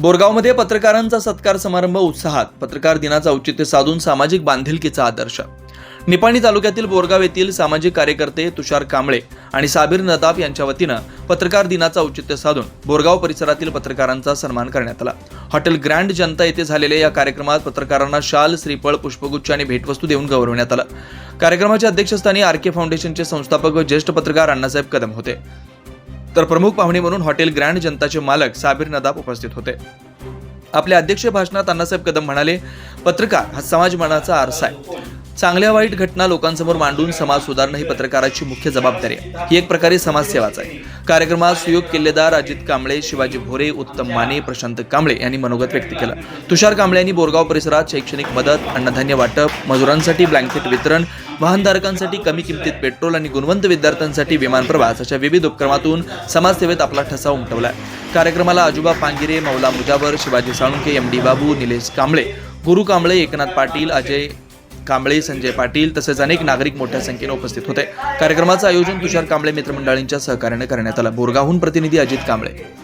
बोरगावमध्ये पत्रकारांचा सत्कार समारंभ उत्साहात. पत्रकार दिनाचा औचित्य साधून सामाजिक बांधिलकीचा आदर्श. निपाणी तालुक्यातील बोरगाव येथील सामाजिक कार्यकर्ते तुषार कांबळे आणि साबीर नदाब यांच्या वतीनं पत्रकार दिनाचा औचित्य साधून बोरगाव परिसरातील पत्रकारांचा सन्मान करण्यात आला. हॉटेल ग्रँड जनता येथे झालेल्या या कार्यक्रमात पत्रकारांना शाल श्रीफळ पुष्पगुच्छ आणि भेटवस्तू देऊन गौरवण्यात आलं. कार्यक्रमाच्या अध्यक्षस्थानी आर के फाउंडेशनचे संस्थापक व ज्येष्ठ पत्रकार अण्णासाहेब कदम होते. तर प्रमुख पाहुणे म्हणून हॉटेल ग्रँड जनताचे मालक साबीर नदाब उपस्थित होते. आपल्या अध्यक्ष भाषणात अण्णासाहेब कदम म्हणाले पत्रकार हा समाजमानाचा आरसा आहे. चांगल्या वाईट घटना लोकांसमोर मांडून समाज सुधारणं ही पत्रकाराची मुख्य जबाबदारी आहे. ही एक प्रकारे समाजसेवाच आहे. कार्यक्रमात सुयोग किल्लेदार अजित कांबळे शिवाजी भोरे उत्तम माने प्रशांत कांबळे यांनी मनोगत व्यक्त केलं. तुषार कांबळे यांनी बोरगाव परिसरात शैक्षणिक मदत अन्नधान्य वाटप मजुरांसाठी ब्लँकेट वितरण वाहनधारकांसाठी कमी किमतीत पेट्रोल आणि गुणवंत विद्यार्थ्यांसाठी विमान प्रवास अशा विविध उपक्रमातून समाजसेवेत आपला ठसा उमटवला कार्यक्रमाला आजोबा पांगिरे मौला मुजावर शिवाजी साळुंके एम डी बाबू निलेश कांबळे गुरु कांबळे एकनाथ पाटील अजय कांबळे संजय पाटील तसेच अनेक नागरिक मोठ्या संख्येने उपस्थित होते. कार्यक्रमाचं आयोजन तुषार कांबळे मित्रमंडळींच्या सहकार्याने करण्यात आलं. बोरगावहून प्रतिनिधी अजित कांबळे.